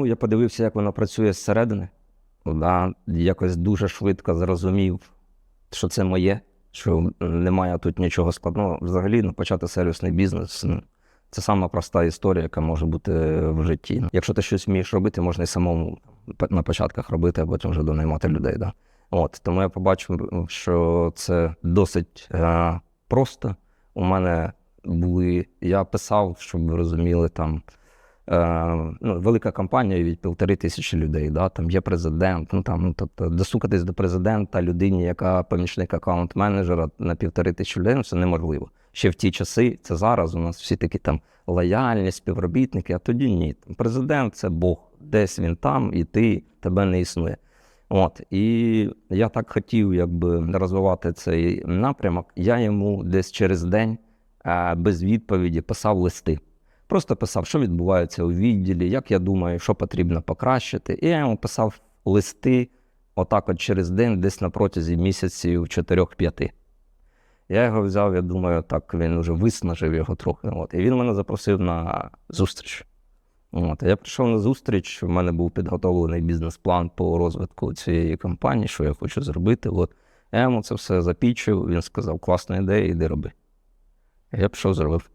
Ну, Я подивився, як воно працює зсередини. Да, якось дуже швидко зрозумів, що це моє, що немає тут нічого складного. Взагалі, ну, почати сервісний бізнес ну, це сама проста історія, яка може бути в житті. Якщо ти щось вмієш робити, можна і самому на початках робити, а потім вже донаймати людей. Да. От, тому я побачив, що це досить е, просто. У мене були, я писав, щоб ви розуміли, там е, ну, велика компанія від півтори тисячі людей. Да? Там є президент. Ну, там, ну, тобто, достукатись до президента, людині, яка помічник аккаунт-менеджера на півтори тисячі людей, ну, це неможливо. Ще в ті часи, це зараз у нас всі такі там лояльні співробітники, а тоді ні. Президент це Бог. Десь він там, і ти тебе не існує. От, і я так хотів якби розвивати цей напрямок. Я йому десь через день е, без відповіді писав листи. Просто писав, що відбувається у відділі, як я думаю, що потрібно покращити. І я йому писав листи отак от через день, десь на протязі місяців 4-5. Я його взяв, я думаю, так він вже виснажив його трохи. От, і він мене запросив на зустріч. От, я прийшов на зустріч, в мене був підготовлений бізнес-план по розвитку цієї компанії, що я хочу зробити. От. Я йому це все запічив, він сказав, класна ідея, іди роби. Я пішов зробив.